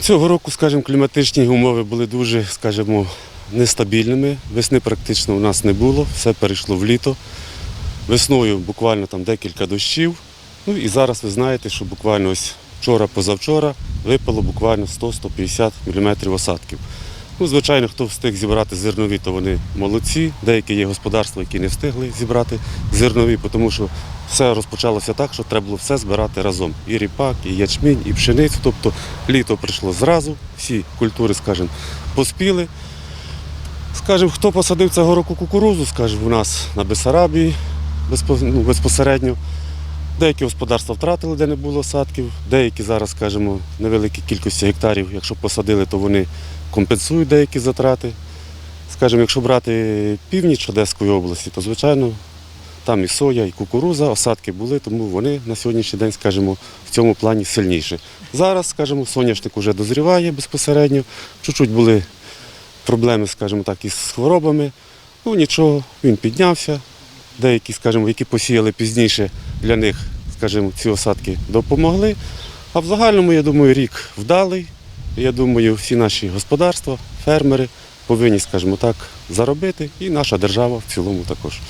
Цього року, скажімо, кліматичні умови були дуже, скажімо, нестабільними. Весни практично у нас не було, все перейшло в літо. Весною буквально там декілька дощів. Ну і зараз ви знаєте, що буквально ось вчора, позавчора випало буквально 100-150 мм осадків. Ну, звичайно, хто встиг зібрати зернові, то вони молодці. Деякі є господарства, які не встигли зібрати зернові, тому що все розпочалося так, що треба було все збирати разом. І ріпак, і ячмінь, і пшеницю. Тобто літо прийшло зразу, всі культури, скажімо, поспіли. Скажімо, хто посадив цього року кукурузу, скажімо, у нас на Бесарабії ну, безпосередньо. Деякі господарства втратили, де не було осадків, деякі зараз, скажімо, невеликі кількості гектарів, якщо посадили, то вони компенсують деякі затрати. Скажімо, якщо брати північ Одеської області, то звичайно там і соя, і кукуруза, осадки були, тому вони на сьогоднішній день, скажімо, в цьому плані сильніші. Зараз, скажімо, соняшник вже дозріває безпосередньо. Чуть-чуть були проблеми, скажімо так, із хворобами. Ну нічого, він піднявся. Деякі, скажімо, які посіяли пізніше, для них, скажімо, ці осадки допомогли. А в загальному, я думаю, рік вдалий. Я думаю, всі наші господарства, фермери повинні, скажімо так, заробити, і наша держава в цілому також.